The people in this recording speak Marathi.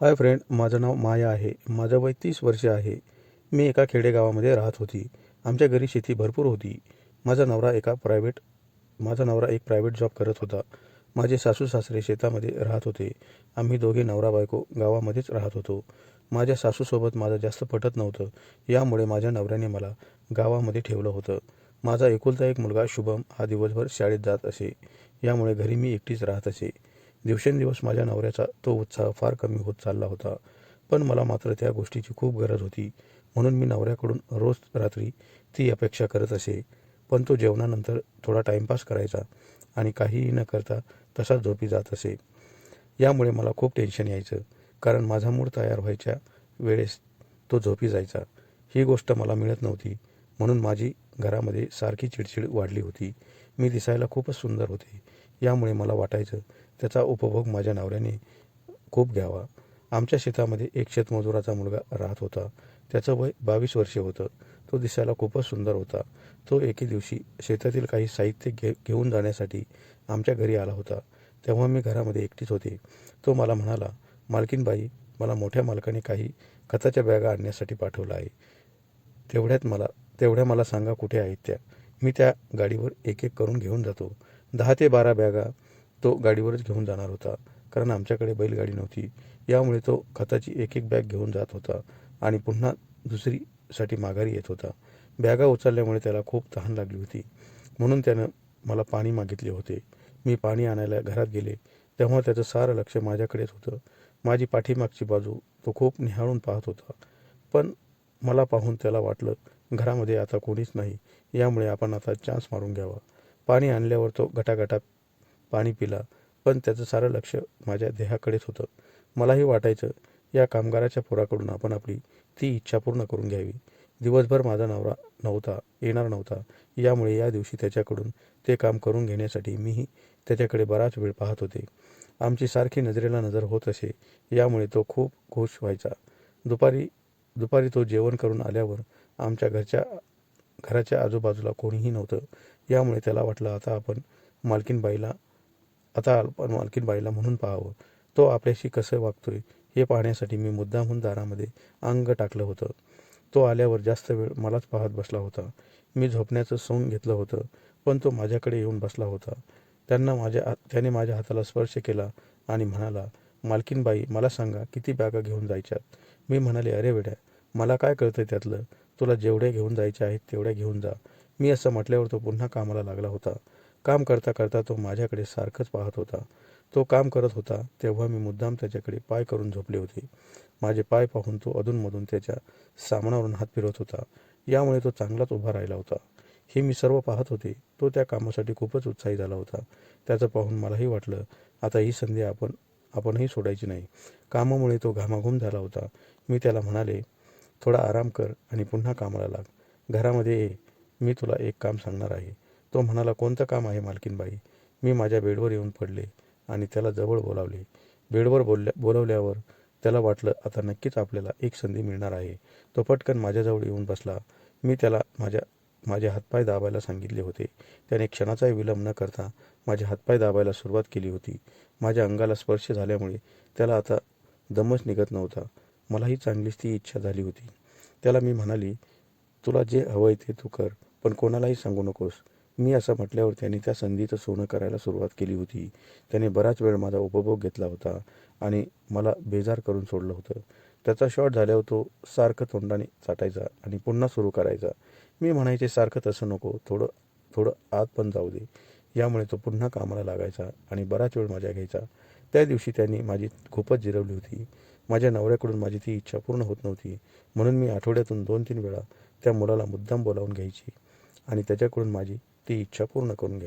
हाय फ्रेंड माझं नाव माया आहे. माझं वय तीस वर्ष आहे. मी एका खेडेगावामध्ये राहत होती. आमच्या घरी शेती भरपूर होती. माझा नवरा एका प्रायव्हेट माझा नवरा एक प्रायव्हेट जॉब करत होता. माझे सासू सासरे शेतामध्ये राहत होते. आम्ही दोघे नवरा बायको गावामध्येच राहत होतो. माझ्या सासूसोबत माझं जास्त पटत नव्हतं. यामुळे माझ्या नवऱ्याने मला गावामध्ये ठेवलं होतं. माझा एकुलता एक मुलगा शुभम हा दिवसभर शाळेत जात असे. यामुळे घरी मी एकटीच राहत असे. दिवसेंदिवस माझ्या नवऱ्याचा तो उत्साह फार कमी होत चालला होता. पण मला मात्र त्या गोष्टीची खूप गरज होती. म्हणून मी नवऱ्याकडून रोज रात्री ती अपेक्षा करत असे. पण तो जेवणानंतर थोडा टाईमपास करायचा आणि काहीही न करता तसाच झोपी जात असे. यामुळे मला खूप टेन्शन यायचं. कारण माझा मूड तयार व्हायच्या वेळेस तो झोपी जायचा. ही गोष्ट मला मिळत नव्हती. म्हणून माझी घरामध्ये सारखी चिडचिड वाढली होती. मी दिसायला खूपच सुंदर होते. यामुळे मला वाटायचं त्याचा उपभोग माझ्या नवऱ्याने खूप घ्यावा. आमच्या शेतामध्ये एक शेतमजुराचा मुलगा राहत होता. त्याचं वय बावीस वर्षे होतं. तो दिसायला खूपच सुंदर होता. तो एके दिवशी शेतातील काही साहित्य घे घेऊन जाण्यासाठी आमच्या घरी आला होता. तेव्हा मी घरामध्ये एकटीच होते. तो मला म्हणाला मालकीनबाई मला मोठ्या मालकाने काही खताच्या बॅगा आणण्यासाठी पाठवलं आहे. तेवढ्यात मला तेवढ्या मला सांगा कुठे आहेत त्या. मी त्या गाडीवर एक एक करून घेऊन जातो. दहा ते बारा बॅगा तो गाडीवरच घेऊन जाणार होता. कारण आमच्याकडे बैलगाडी नव्हती. यामुळे तो खताची एक एक बॅग घेऊन जात होता आणि पुन्हा दुसरीसाठी माघारी येत होता. बॅगा उचलल्यामुळे त्याला खूप तहान लागली होती. म्हणून त्यानं मला पाणी मागितले होते. मी पाणी आणायला घरात गेले. तेव्हा त्याचं सारं लक्ष माझ्याकडेच होतं. माझी पाठीमागची बाजू तो खूप निहाळून पाहत होता. पण मला पाहून त्याला वाटलं घरामध्ये आता कोणीच नाही. यामुळे आपण आता चान्स मारून घ्यावा. पाणी आणल्यावर तो घटाघटा पाणी पिला पण त्याचं सारं लक्ष माझ्या देहाकडेच होतं. मलाही वाटायचं या कामगाराच्या पोराकडून आपण आपली ती इच्छा पूर्ण करून घ्यावी. दिवसभर माझा नवरा नव्हता येणार नव्हता. यामुळे या दिवशी त्याच्याकडून ते काम करून घेण्यासाठी मीही त्याच्याकडे बराच वेळ पाहत होते. आमची सारखी नजरेला नजर होत असे यामुळे तो खूप खुश व्हायचा. दुपारी दुपारी तो जेवण करून आल्यावर आमच्या घरच्या घराच्या आजूबाजूला कोणीही नव्हतं. यामुळे त्याला वाटलं आता आपण मालकीनबाईला आता आपण मालकीनबाईला म्हणून पाहावं. तो आपल्याशी कसं वागतोय हे पाहण्यासाठी मी मुद्दामहून दारामध्ये अंग टाकलं होतं. तो आल्यावर जास्त वेळ मलाच पाहत बसला होता. मी झोपण्याचं सोंग घेतलं होतं पण तो माझ्याकडे येऊन बसला होता. त्यांना माझ्या त्याने माझ्या हाताला स्पर्श केला आणि म्हणाला मालकीनबाई मला सांगा किती बॅगा घेऊन जायच्यात मी म्हणाले अरे वेड्या मला काय कळतं त्यातलं? तुला जेवढे घेऊन जायचे आहेत तेवढ्या घेऊन जा. मी असं म्हटल्यावर तो पुन्हा कामाला लागला होता. काम करता करता तो माझ्याकडे सारखंच पाहत होता. तो काम करत होता तेव्हा मी मुद्दाम त्याच्याकडे पाय करून झोपले होते. माझे पाय पाहून तो अधूनमधून त्याच्या सामनावरून हात फिरवत होता. यामुळे तो चांगलाच उभा राहिला होता. हे मी सर्व पाहत होते. तो त्या कामासाठी खूपच उत्साही झाला होता. त्याचं पाहून मलाही वाटलं आता ही संधी आपण आपणही सोडायची नाही. कामामुळे तो घामाघूम झाला होता. मी त्याला म्हणाले थोडा आराम कर आणि पुन्हा कामाला लाग. घरामध्ये ये. मी तुला एक काम सांगणार आहे. तो म्हणाला कोणतं काम आहे मालकीनबाई? मी माझ्या बेडवर येऊन पडले आणि त्याला जवळ बोलावले. बेडवर बोलल्या बोलवल्यावर त्याला वाटलं आता नक्कीच आपल्याला एक संधी मिळणार आहे. तो पटकन माझ्याजवळ येऊन बसला. मी त्याला माझ्या माझे हातपाय दाबायला सांगितले होते. त्याने क्षणाचाही विलंब न करता माझे हातपाय दाबायला सुरुवात केली होती. माझ्या अंगाला स्पर्श झाल्यामुळे त्याला आता दमच निघत नव्हता. मलाही चांगलीच ती इच्छा झाली होती. त्याला मी म्हणाली तुला जे हवं आहे ते तू कर पण कोणालाही सांगू नकोस. मी असं म्हटल्यावर त्याने त्या संधीचं सोनं करायला सुरुवात केली होती. त्याने बराच वेळ माझा उपभोग घेतला होता आणि मला बेजार करून सोडलं होतं. त्याचा शॉट झाल्यावर तो सारखं तोंडाने चाटायचा आणि पुन्हा सुरू करायचा. मी म्हणायचे सारखं तसं नको थोडं थोडं आत पण जाऊ दे. यामुळे तो पुन्हा कामाला लागायचा आणि बराच वेळ मजा घ्यायचा. त्या दिवशी त्यांनी माझी खूपच जिरवली होती. माझ्या नवऱ्याकडून माझी ती इच्छा पूर्ण होत नव्हती. म्हणून मी आठवड्यातून दोन तीन वेळा त्या मुलाला मुद्दाम बोलावून घ्यायची आणि त्याच्याकडून माझी ती इच्छा पूर्ण करून घ्यायची.